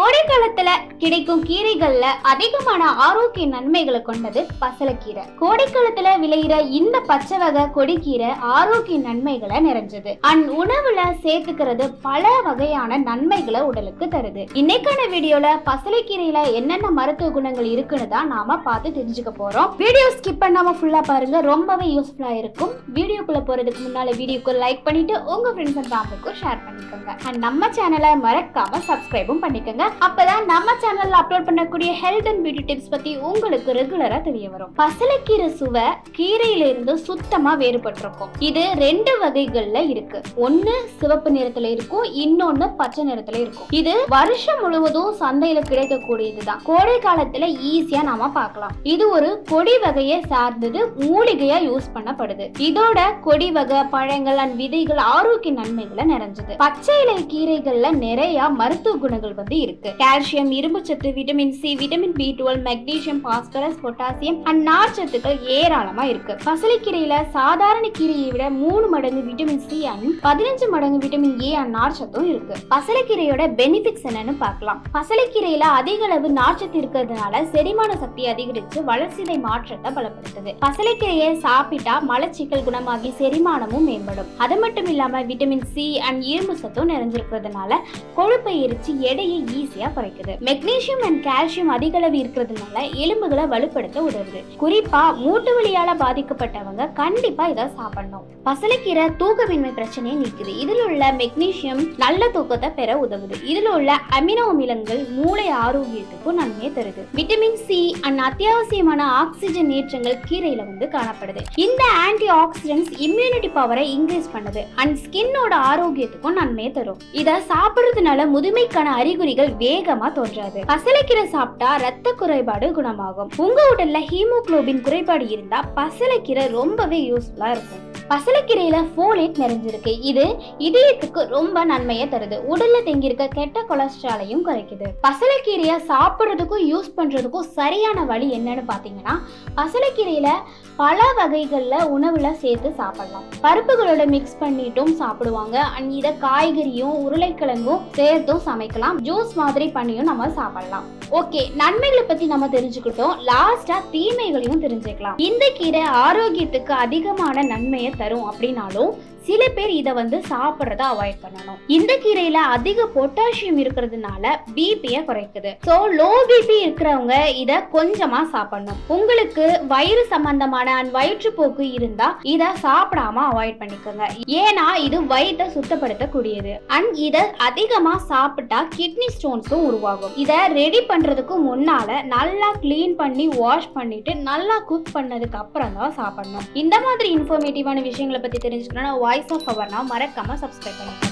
கோடை காலத்துல கிடைக்கும் கீரைகள்ல அதிகமான ஆரோக்கிய நன்மைகளை கொண்டது பசலக்கீரை. கோடை காலத்துல விளையிற இந்த பச்சை வகை கொடிக்கீரை ஆரோக்கிய நன்மைகளை நிறைஞ்சது. அண்ட் உணவுல சேர்த்துக்கிறது பல வகையான நன்மைகளை உடலுக்கு தருது. இன்னைக்கான வீடியோல பசலைக்கீரையில என்னென்ன மருத்துவ குணங்கள் இருக்குன்னு தான் நாம பார்த்து தெரிஞ்சுக்க போறோம். வீடியோ ஸ்கிப் பண்ணாம ஃபுல்லா பாருங்க. ரொம்பவே யூஸ்ஃபுல்லா இருக்கும். வீடியோக்குள்ள போறதுக்கு முன்னால வீடியோக்கு லைக் பண்ணிட்டு உங்க ஃப்ரெண்ட்ஸ் அண்ட் ஃபேமிலிக்கும் ஷேர் பண்ணிக்கோங்க. அண்ட் நம்ம சேனலை மறக்காம சப்ஸ்கிரைபும் பண்ணிக்கோங்க. அப்பதான் நம்ம சேனல்ல அப்லோட் பண்ணக்கூடிய ஹெல்த் அண்ட் பியூட்டி டிப்ஸ் பத்தி உங்களுக்கு ரெகுலரா தெரிய வரும். பசலைக்கீரை சுவை கீரையில இருந்து சுத்தமா வேறுபட்டிருக்கும். இது ரெண்டு வகைகள்ல இருக்கு. ஒன்னு சிவப்பு நிறத்துல இருக்கும் இன்னொன்னு பச்சை நிறத்துல இருக்கும். இது வருஷம் முழுவதும் சந்தையில கிடைக்கக்கூடியதுதான். கோடை காலத்துல ஈஸியா நாம பார்க்கலாம். இது ஒரு கொடி வகையை சார்ந்தது மூலிகையா யூஸ் பண்ணப்படுது. இதோட கொடி வகை பழங்கள் அண்ட் விதைகள் ஆரோக்கிய நன்மைகளை நிறைஞ்சது. பச்சை இலை கீரைகள்ல நிறைய மருத்துவ குணங்கள் வந்து இருக்கு. இருக்கு. கால்சியம் இரும்புச்சத்து vitamin C vitamin B twelve magnesium phosphorus potassium and நார்ச்சத்துக்கள் ஏராளமா இருக்கு. பசலைக்கீரையில சாதாரண கீரையை விட மூணு மடங்கு விட்டமின் சி அண்ட் பதினஞ்சு மடங்கு விட்டமின் ஏ அண்ட் நார்ச்சத்தும் இருக்கு. பசலைக்கீரையோட பெனிஃபிட்ஸ் என்னன்னு பார்க்கலாம். பசலைக்கீரையில அதிக அளவு நார்ச்சத்து இருக்கிறதுனால செரிமான சக்தி அதிகரிச்சு வளர்ச்சிதை மாற்றத்தை பலப்படுத்துது. பசலைக்கீரையை சாப்பிட்டா மலச்சிக்கல் குணமாகி செரிமானமும் மேம்படும். அது மட்டும் இல்லாம விட்டமின் சி அண்ட் இரும்பு சத்தும் நிறைஞ்சிருக்கிறதுனால கொழுப்பை எரிச்சு எடையை ஈஸியா குறைக்குது. மெக்னீசியம் அண்ட் கால்சியம் அதிக அளவு இருக்கிறதுனால எலும்புகளை வலுப்படுத்த உதவுது. குறிப்பா மூட்டு வழியால பாதிக்கப்பட்டவங்க கண்டிப்பா இதை சாப்பிடணும். பசலைக்கீரை தூக்கமின்மை பிரச்சனையை நீக்குது. இதில் உள்ள மெக்னீசியம் நல்ல தூக்கத்தை பெற உதவுது. இதில் உள்ள அமினோ அமிலங்கள் மூளை ஆரோக்கியத்துக்கும் நன்மையை தருது. விட்டமின் சி அண்ட் அத்தியாவசியமான ஆக்சிஜன் ஏற்றங்கள் கீரையில வந்து காணப்படுது. இந்த ஆன்டி ஆக்சிடென்ட்ஸ் இம்யூனிட்டி பவரை இன்க்ரீஸ் பண்ணுது. அண்ட் ஸ்கின்னோட ஆரோக்கியத்துக்கும் நன்மையை தரும். இதை சாப்பிடுறதுனால முதுமைக்கான அறிகுறிகள் வேகமா தோன்றாது. பசலைக்கீரை சாப்பிட்டா ரத்த குறைபாடு குணமாகும். உங்க உடல்ல ஹீமோகுளோபின் குறைபாடு இருந்தா பசலைக்கீரை ரொம்பவே யூஸ்ஃபுல்லா இருக்கும். பசலக்கீரையில ஃபோலேட் நிறைஞ்சிருக்கு. இது இதயத்துக்கு ரொம்ப நன்மையை தருது. உடல்ல தங்கியிருக்க கெட்ட கொலஸ்ட்ராலையும் குறைக்குது. பசலக்கீரையை சாப்பிட்றதுக்கும் யூஸ் பண்றதுக்கும் சரியான வழி என்னன்னு பாத்தீங்கன்னா பசலக்கீரையில பல வகைகள்ல உணவுல சேர்த்து சாப்பிடலாம். பருப்புகளோட மிக்ஸ் பண்ணிட்டும் சாப்பிடுவாங்க. அண்ட் இதை காய்கறியும் உருளைக்கிழங்கும் சேர்த்தும் சமைக்கலாம். ஜூஸ் மாதிரி பண்ணியும் நம்ம சாப்பிடலாம். ஓகே நன்மைகளை பத்தி நம்ம தெரிஞ்சுக்கிட்டோம். லாஸ்டா தீமைகளையும் தெரிஞ்சுக்கலாம். இந்த கீரை ஆரோக்கியத்துக்கு அதிகமான நன்மையை தரும் அப்படின்னாலும் சில பேர் இதை வந்து சாப்பிட்றத அவாய்ட் பண்ணணும். இந்த கீரையில அதிக பொட்டாசியம் இருக்கிறதுனால பிபியை குறைக்குது. ஸோ லோ பிபி இருக்கிறவங்க இதை கொஞ்சமா சாப்பிடணும். உங்களுக்கு வயிறு சம்பந்தமான அண்ட் வயிற்றுப்போக்கு இருந்தா இதை சாப்பிடாம அவாய்ட் பண்ணிக்கோங்க. ஏன்னா இது வயிற்றை சுத்தப்படுத்தக்கூடியது. அண்ட் இதை அதிகமா சாப்பிட்டா கிட்னி ஸ்டோன்ஸும் உருவாகும். இதை ரெடி பண்றதுக்கு முன்னால நல்லா கிளீன் பண்ணி வாஷ் பண்ணிட்டு நல்லா குக் பண்ணதுக்கு அப்புறம் தான் சாப்பிடணும். இந்த மாதிரி இன்ஃபர்மேட்டிவான விஷயங்களை பற்றி தெரிஞ்சுக்கணும்னா வாய்ஸ் ஆஃப் அவர்னா மறக்காமல் சப்ஸ்கிரைப் பண்ணுங்கள்